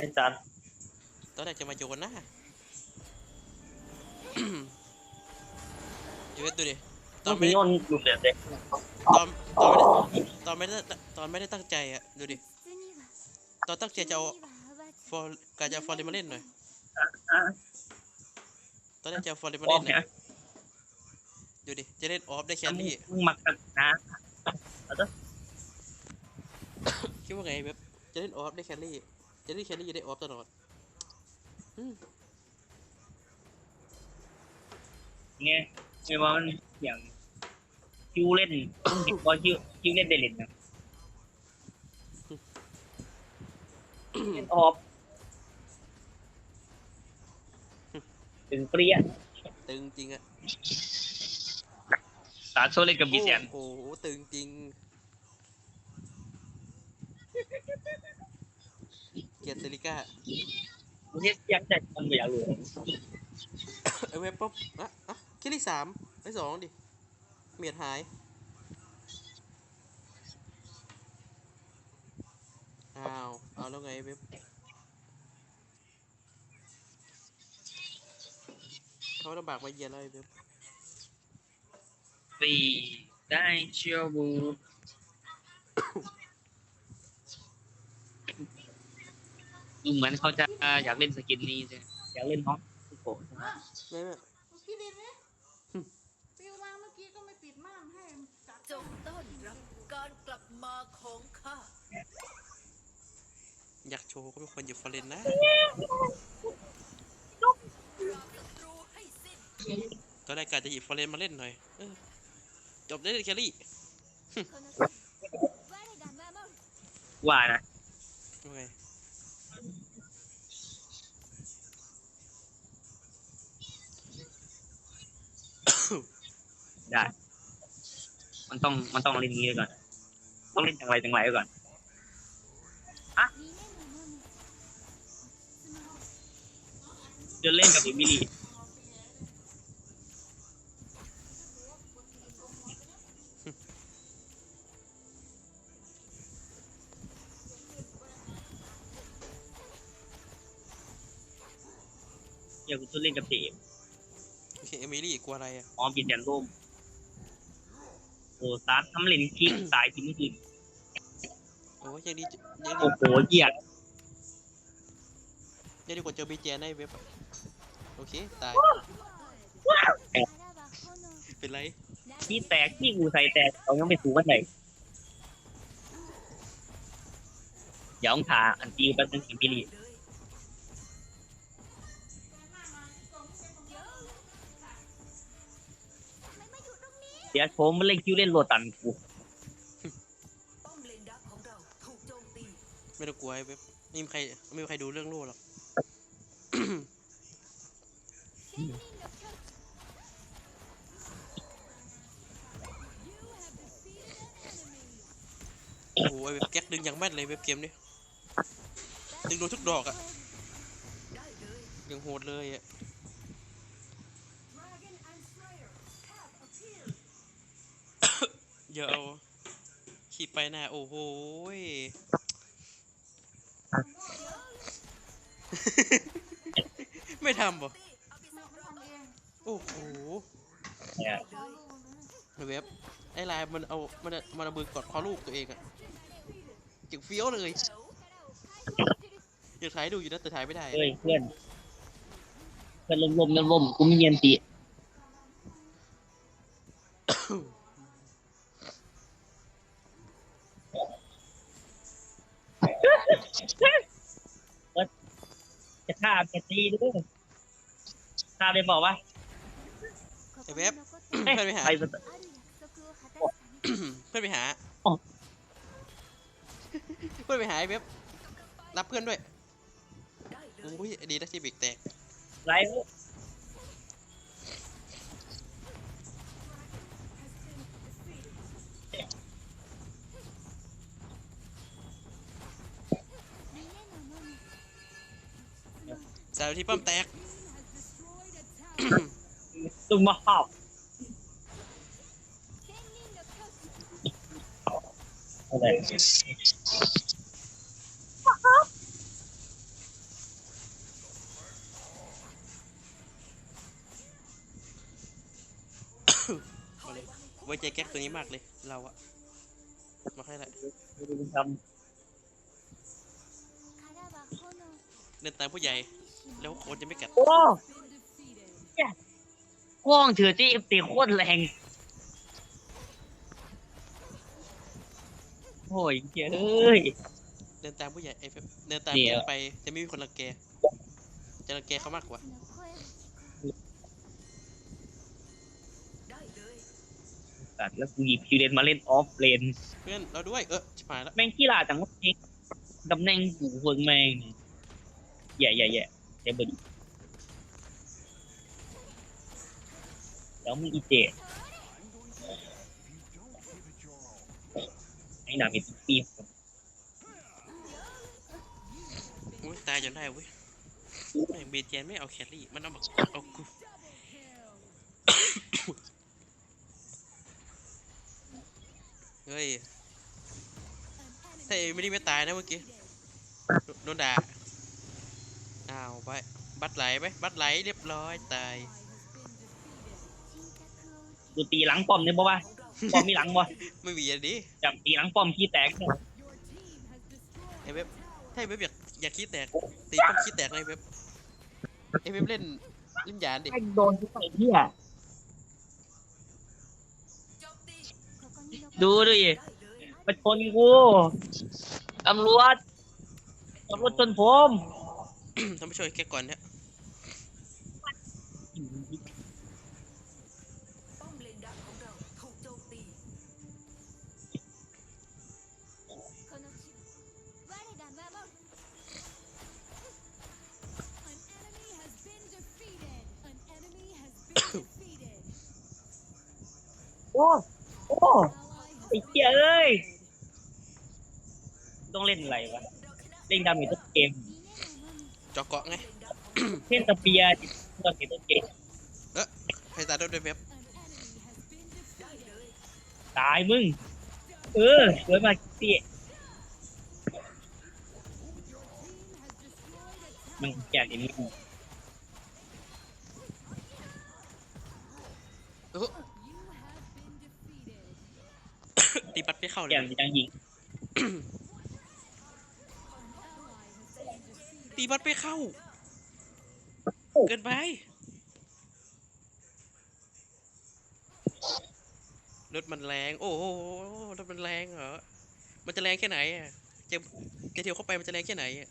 ไอ้สัตว์ตอนแรกจะมาโยนนะยูเอสดูดิตต้ออนงไม่มีได้โยนดูเดือดเลยตอนตอนไม่ได้ตอนไม่ได้ตอนไม่ได้ตั้งใจอะดูดิตอนตั้งใจจะเอาฟอร์กาจะเอาฟอร์เรนมาเล่นหน่อยอะตอนแรกจะเอาฟอร์เรนมาออเล่กนเนี่นะยดูดิจะเล่นออฟได้แคมึงรี่มึงมักกันนะคิดว่าไงเว็บจะเล่นออฟได้แครี่ จะเล่นแครี่จะได้ออฟตลอดอืมไงไม่ว่ามันอย่างคิวเล่นบอลคิวคิวเล่นได้เล่นนะเล่นออฟถึงเปรี้ยตึงจริงอะสาโซเล่นกับบีแสนโอ้โหตึงจริง เกียรติเซริก้ามึงเฮ็ดยังแต่มันไม่อยากรู้ไอเว็บปุ๊บอะอะแครี่สามไอสองดิเมียดหายอ้าวเอาแล้วไงเว็บเขาลำบากมาเยียนแล้วไอ้เว็บปีได้เชียวบู ดูเหมือนเขาจะอยากเล่นสกินนี้ใช่ไหมอยากเล่นน้องสุโขไม่ไม่พี่ดินไหมปิวมาเมื่อกี้ก็ไม่ปิดม่านให้จัดจงต้อนรับการกลับมาของข้าอยากโชว์ก็เป็นคนอยู่ฟอร์เรนนะปราบศัตรูให้สิ้นตอนแรกกะจะหยิบฟอร์เรนมาเล่นหน่อยจบได้เลยแคลรี่ว่านะ ได้ มันต้องมันต้องเล่นนี้ไว้ก่อน ต้องเล่นจังไรจังไรไว้ก่อนจะเล่นกับเอมิลี่อยากจะเล่นกับเจมโอเคเอมิลี่กลัวอะไรอะออมกินแดนร่มโอ้ ซาร์ทำเล่นคิกตายทิ้งคืนโอ้ยยังดียังดีโอ้โหเหี้ยยังดีกว่าเจอบีเจในเว็บอะโอเคตายเป็นไรที่แตกที่กูใส่แตกเรายังไม่ถูกกันเลยเดี๋ยวต้องทาอันตีแป๊บนึงสิมิลี่ เดี๋ยวผมมันเล่นคิวเล่นโรตันกูไม่ต้องกลัวไอ้เว็บไม่มีใครไม่มีใครดูเรื่องโลกหรอก โอ้โหไอ้เว็บแก๊กดึงอย่างแม่นเลยเว็บเกมนี้ดึงโดนทุกดอกอะยังโหดเลยอะ อย่าเอาขีดไปหน้าโอ้โหยไม่ทำบ่ตีเอาไปแม่สองทำเองโอ้โหเนี่ยขอลูกนะไอ้เว็บไอ้ลายมันเอา มันเอามันเอามือกดคอลูกตัวเองอะจิ๋วเฟี้ยวเลยแถวอยากถ่ายดูอยู่นะแต่ถ่ายไม่ได้เฮ้ยเพื่อนเพื่อนลมลมลมลมกูมีเงียนตี จะฆ่าจะตีด้วยฆ่าได้บอกว่าไอ้เว็บเพื่อนไปหา ไปสตเพื่อนไปหาอ๋อเพื่อนไปหาไอ้เว็บรับเพื่อนด้วยได้เลยโอ้ยดีนะที่เบรกแตกไล แต่ที่ป้อมแตกตุ้มมาหอบอะไรไว้ใจแก๊กตัวนี้มากเลย เราอะมาให้ละทำเดินตามผู้ใหญ่ แล้วโคนจะไม่กัดำโอ้เนี่ยกล้องเถื่อที่เอฟตีโคตรแรง โอ้ยเจ้ย เดินตามผู้ใหญ่ไอ้เฟเดินตามเดี๋ผู้ยวใหญ่ไปจะไม่มีคนรังแกจะรังแกเขามากกว่าได้เลยตัดแล้วกูหยิบคิวเลนมาเล่นออฟเลน เพื่อนเราด้วยเออชิบหายละแม่งขี้ลาจังวะเองตำแหน่งกูเฟิงแม่งแย่แย่แย่แย่ บดีแล้วมึงอีเจไอ้หนามีปีอุ้ยตายจนได้เว้ยแม่งเบเจนไม่เอาแครี่ มันเอามาเอากูเฮ้ยถ้าเอไม่ได้ไม่ตายนะเมื่อกี้ โดนด่า อ้าวไป บัตรไหลไป บัตรไหลเรียบร้อยตายกูตีหลังป้อมเนี่ยบ่ว่าป้อมมีหลังบ่ไม่มีอันนี้จับตีหลังป้อมขี้แตกไอเว็บถ้าไอเว็บอยากอยากขี้แตก ตีป้อมขี้แตกเลยเว็บไอเว็บเล่นเล่นยานดิไอ้โดนทุกไอ้เหี้ยโจมตีดูดิได้เลยมาชนกูตำรวจตำรวจชนผม ต้องไปช่วยแกก่อนเนี่ยป้อมเลนดักของเราถูกโจมตีโอ้โอ้ไอ้เหี้ยเอ้ยต้องเล่นอะไรวะ เล่นดาเมจต้นเกม จาะเกาะไงเล่นสเปียร์ดาเมจต้นเกมให้ตายด้วยด้วยเว็บได้เลยตายมึง เออสวยมากเตี้ยมันแก่อย่างนี้เออตีปัดไม่เข้าเลแก่ยยังยิง ตีปัดไม่เข้า เกินไป รถมันแรง โอ้โห รถมันแรงเหรอ มันจะแรงแค่ไหนอะจะจะเที่ยวเข้าไปมันจะแรงแค่ไหนอะ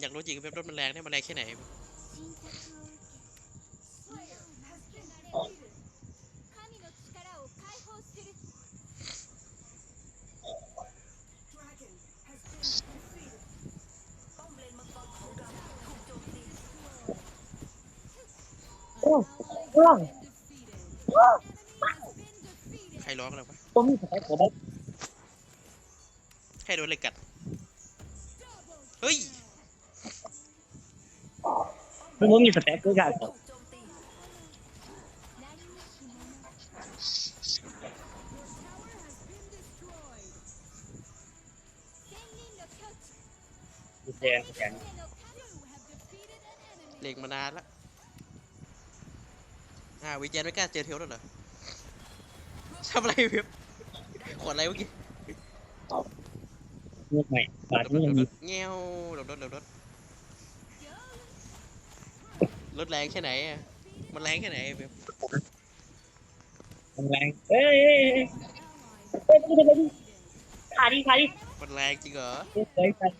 อยากรู้จริงเว็บรถมันแรงเนี่ยมันแรงแค่ไหน ป้อมเลนมังกรของเราถูกโจมตี โอ้ โอ้โอ้ใครร้องอะไรวะผมมีสายผมใครโดนอะไรกัด เฮ้ยผมมีสแต็กเกอร์กันถูกโจมตีแดงแดงเล็งมานานละ อ่าวิจารณ์ไม่กล้าเจอเทลแล้วเหรอทำอะไรเว็บขวดอะไรเมื่อกี้เลือกใหม่บาทรถนี้ยังมีเงี้ยวรถรถรถรถรถแรงแค่ไหนอะมันแรงแค่ไหนเว็บแรงเอ้ยเอ้ยเอ้ยเอ้ยเอ้ยเอ้ยขาดิขาดิมันแรงจริงเหรอเอ้ยเอ้ยเอ้ย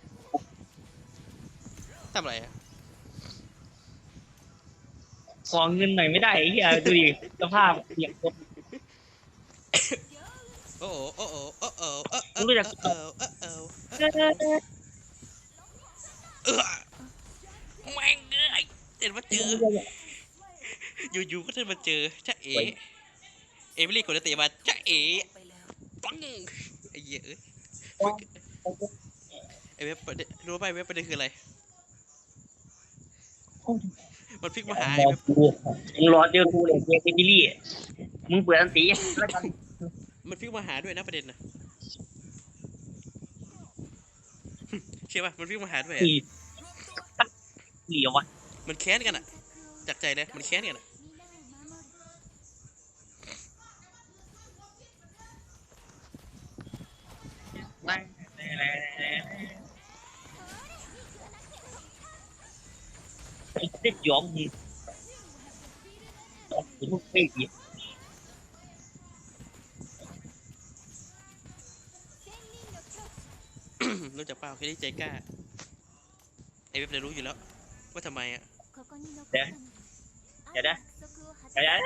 ทำอะไรอะ ขอเงินหน่อยไม่ได้ไอ้เหี้ยดูดิสภาพเสียงรถโอ้โหโอ้โหโอ้โหโอ้โหรู้จักโอ้โหโอ้โหเอ้ยเอ้ยเอ้ยเออแม่งเอ้ยเดินมาเจออยู่ๆก็เดินมาเจอจ้าเอ๋เอมิลี่กดเตะมาจ้าเอ๋ไปแล้วปังไอ้เหี้ยเอ้ยไอ้เว็บประเด็นรู้ป่ะไอ้เว็บประเด็นคืออะไร มันพลิกมาหาไอ้รอเว็บกูมึงรอเจอกูเลยเจอซิบิลี่มึงเปิดอันตีแล้วกันมันพลิกมาหาด้วยนะประเด็นนะเชื่อป่ะมันพลิกมาหาด้วยอะสี่เหลียววะมันแค้นกันอะจากใจเลยมันแค้นกันอะ เด็ดยอมมึงมึงไม่ดีรู้จักเปล่าแค่นี้ใจกล้า ไอเว็บเนี่ยรู้อยู่แล้ว ว่าทำไมอะเดี๋ยวเดี๋ยวนะเดี๋ยวนะ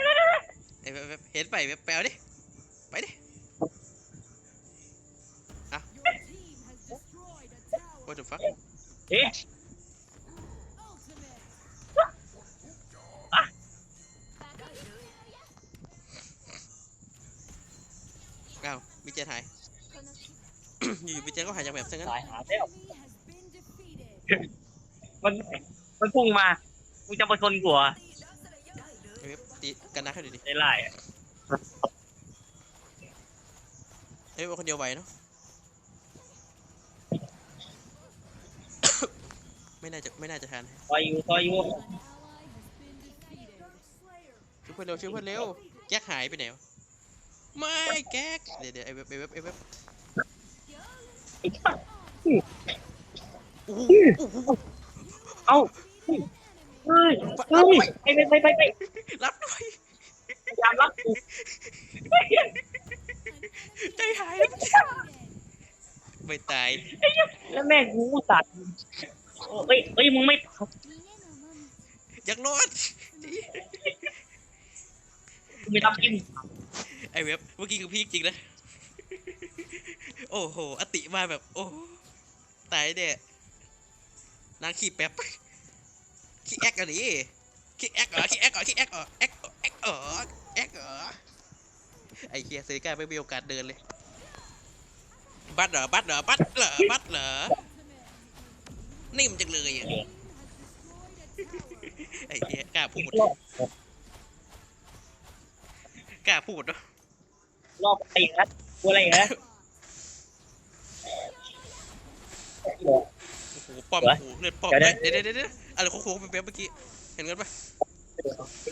ไอเว็บเว็บเห็นไปเว็บแปลดิ ไปดิอะ what the fuck เอ๊ะ วมีเจนหาย อยู่ๆมีเจนก็หายจากแบบซะงั้น ตายหาแล้ว มันมันพุ่งมากูจะมาชนกูเหรอไอเว็บตีกันนักให้ดูดิได้ไล่อะไอเว็บเอาคนเดียวไหวเนาะ ไม่น่าจะไม่น่าจะทันซอยอยู่ซอยอยู่ช่วยเพื่อนเร็วช่วยเพื่อนเร็วแก๊กหายไปไหนวะ ไม่แก๊กเดี๋ยวเดี๋ยวไอเว็บไอเว็บไอเว็บโอ้โหโอ้โหเอ้าเฮ้ยเฮ้ยเฮ้ยไปไปไปไปไปรับด้วยพยายามรับกูใจหายแล้วไม่ตายแล้วแม่งกูตัดเฮ้ยเฮ้ยมึงไม่อยากรอดมึงไม่รับกิน ไอเว็บเมื่อกี้คือพีคจริงนะ โอ้โห อติมาแบบ โอ้ตายเด็นางขี้แป๊บขี้แอกอะดิขี้แอกเหรอขี้แอกเหรอขี้แอกเหรอแอกเหรอแอกเหรอแอกเหรอไอเคียเซก้าไม่มีโอกาสเดินเลยบัตเหรอบัตเหรอบัตเหรอบัตเหรอนิ่มจังเลยอะไอ้เหี้ยกล้าพูดกล้าพูดเนาะ รอบอะไรนะกูอะไรนะโอ้โหป้อมเหรอโอ้โหเลือดป้อมเดี๋ยวนะเดี๋ยวเดี๋ยวเดี๋ยวอะไรโค้งๆเป็นๆเมื่อกี้ เห็นกันปะ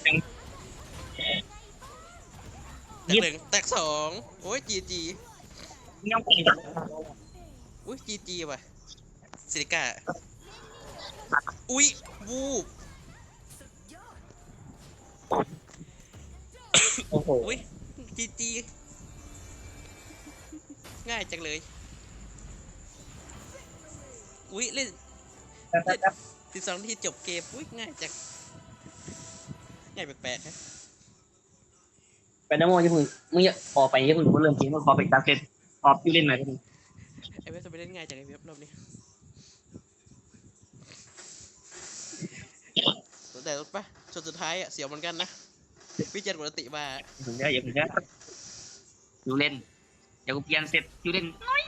แตกหนึ่งแตกสองโอ้ยจีจียังไม่อุ้ยจีจีว่ะซิลิก้าอุ้ยวูบโอ้โหอุ้ยจีจี ง่ายจังเลย อุ้ยเล่นสิบสองนาทีจบเกมอุ้ยง่ายจัง ง่ายแปลกๆนะไปน้ำมันจะพึ่งมึงอย่าออกไปอย่าพึ่งกูเริ่มเกมมึงขอไปตามเซตออกอยู่เล่นหน่อยพึ่งไอเว็บจะไปเล่นง่ายจังไอเว็บรอบนี้แต่ปะชนสุดท้ายอะเสียวเหมือนกันนะพี่เจนปกติมาถึงได้อย่าพึ่งได้อยู่เล่นเดี๋ยวกูเปลี่ยน เซตอยู่เล่นน้อย